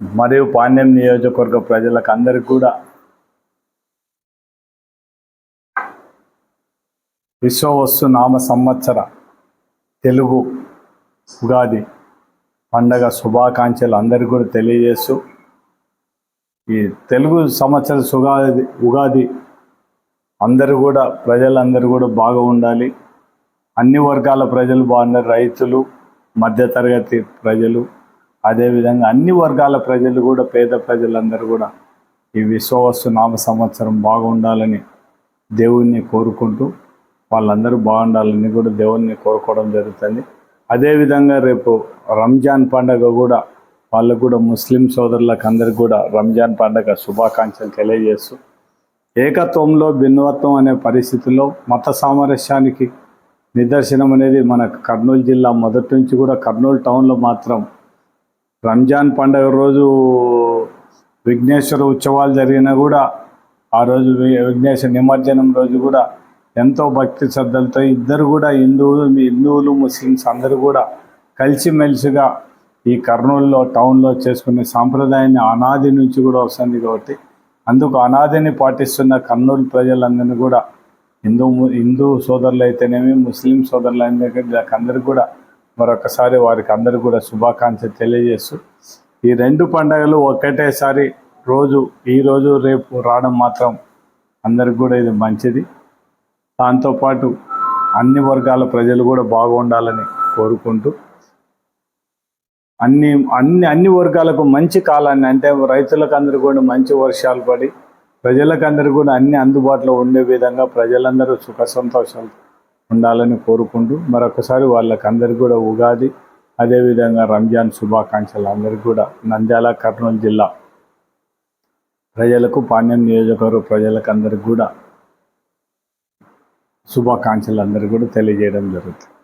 మరియు పాణ్యం నియోజకవర్గ ప్రజలకు అందరికీ కూడా విశ్వవస్తు నామ సంవత్సర తెలుగు ఉగాది పండగ శుభాకాంక్షలు అందరికీ కూడా తెలియజేస్తూ ఈ తెలుగు సంవత్సర సుగాది ఉగాది అందరూ కూడా ప్రజలందరూ కూడా బాగా ఉండాలి అన్ని వర్గాల ప్రజలు బాగున్నారు రైతులు మధ్యతరగతి ప్రజలు అదేవిధంగా అన్ని వర్గాల ప్రజలు కూడా పేద ప్రజలందరూ కూడా ఈ విశ్వవస్తు నామ సంవత్సరం బాగుండాలని దేవుణ్ణి కోరుకుంటూ వాళ్ళందరూ బాగుండాలని కూడా దేవుణ్ణి కోరుకోవడం జరుగుతుంది. అదేవిధంగా రేపు రంజాన్ పండగ కూడా వాళ్ళకు కూడా ముస్లిం సోదరులకు అందరికి కూడా రంజాన్ పండగ శుభాకాంక్షలు తెలియజేస్తూ ఏకత్వంలో భిన్నత్వం అనే పరిస్థితిలో మత సామరస్యానికి నిదర్శనం అనేది మన కర్నూలు జిల్లా మొదటి నుంచి కూడా కర్నూలు టౌన్లో మాత్రం రంజాన్ పండగ రోజు విఘ్నేశ్వర ఉత్సవాలు జరిగినా కూడా ఆ రోజు వి- విఘ్నేశ్వర నిమజ్జనం రోజు కూడా ఎంతో భక్తి శ్రద్ధలతో ఇద్దరు కూడా హిందువులు హిందువులు ముస్లిమ్స్ అందరూ కూడా కలిసిమెలిసిగా ఈ కర్నూలులో టౌన్లో చేసుకునే సాంప్రదాయాన్ని అనాది నుంచి కూడా వస్తుంది కాబట్టి అందుకు అనాదిని పాటిస్తున్న కర్నూలు ప్రజలందరినీ కూడా హిందూ హిందూ సోదరులు అయితేనేమి ముస్లిం సోదరులు అయిన అందరూ కూడా మరొకసారి వారికి అందరికీ కూడా శుభాకాంక్షలు తెలియజేస్తూ ఈ రెండు పండుగలు ఒకటేసారి రోజు ఈ రోజు రేపు రావడం మాత్రం అందరికి కూడా ఇది మంచిది. దాంతోపాటు అన్ని వర్గాల ప్రజలు కూడా బాగుండాలని కోరుకుంటూ అన్ని అన్ని అన్ని వర్గాలకు మంచి కాలాన్ని అంటే రైతులకు అందరూ కూడా మంచి వర్షాలు పడి ప్రజలకు అందరూ కూడా అన్ని అందుబాటులో ఉండే విధంగా ప్రజలందరూ సుఖ సంతోషాలు ఉండాలని కోరుకుంటూ మరొకసారి వాళ్ళకి అందరికీ కూడా ఉగాది అదేవిధంగా రంజాన్ శుభాకాంక్షలు అందరికీ కూడా నంద్యాల కర్నూలు జిల్లా ప్రజలకు పాణ్యం నియోజకవర్గ ప్రజలకు అందరికీ కూడా శుభాకాంక్షలు అందరికీ కూడా తెలియజేయడం జరుగుతుంది.